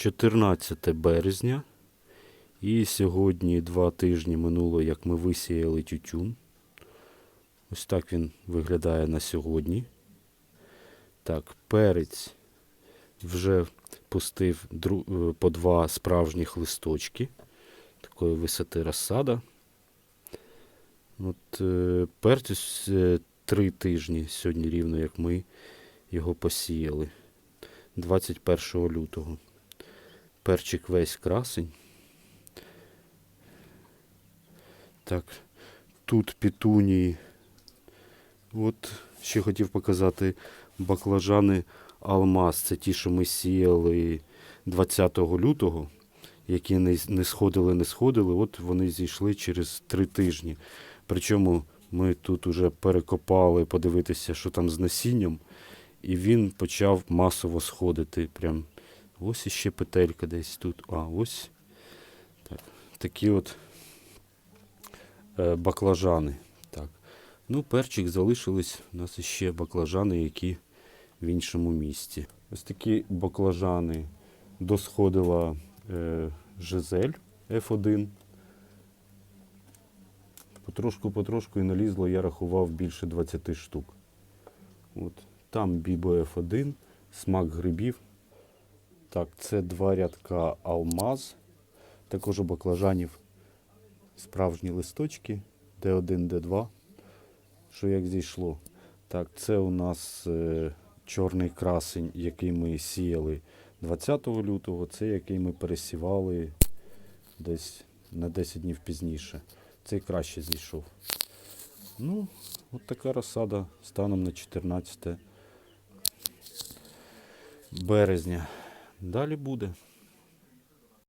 14 березня. І сьогодні два тижні минуло, як ми висіяли тютюн. Ось так він виглядає на сьогодні. Так, перець вже пустив е, по два справжніх листочки. Такої висоти розсада. От е, перцю е, три тижні сьогодні рівно, як ми його посіяли. 21 лютого. Перчик весь красень. Так, тут петунії. От ще хотів показати баклажани Алмаз. Це ті, що ми сіяли 20 лютого, які не сходили, не сходили. От вони зійшли через три тижні. Причому ми тут уже перекопали, подивитися, що там з насінням, і він почав масово сходити. Прям ось іще петелька десь тут. А, ось так, такі от е, баклажани. Так. Ну, перчик залишились. У нас іще баклажани, які в іншому місці. Ось такі баклажани досходила е, Жизель F1. Потрошку-потрошку і налізло, я рахував більше 20 штук. От. Там Бібо F1, смак грибів. Так, це два рядка алмаз. Також у баклажанів справжні листочки D1, D2. Що як зійшло? Так, це у нас е, чорний красень, який ми сіяли 20 лютого. Це який ми пересівали десь на 10 днів пізніше. Цей краще зійшов. Ну, от така розсада станом на 14 березня. Далі буде.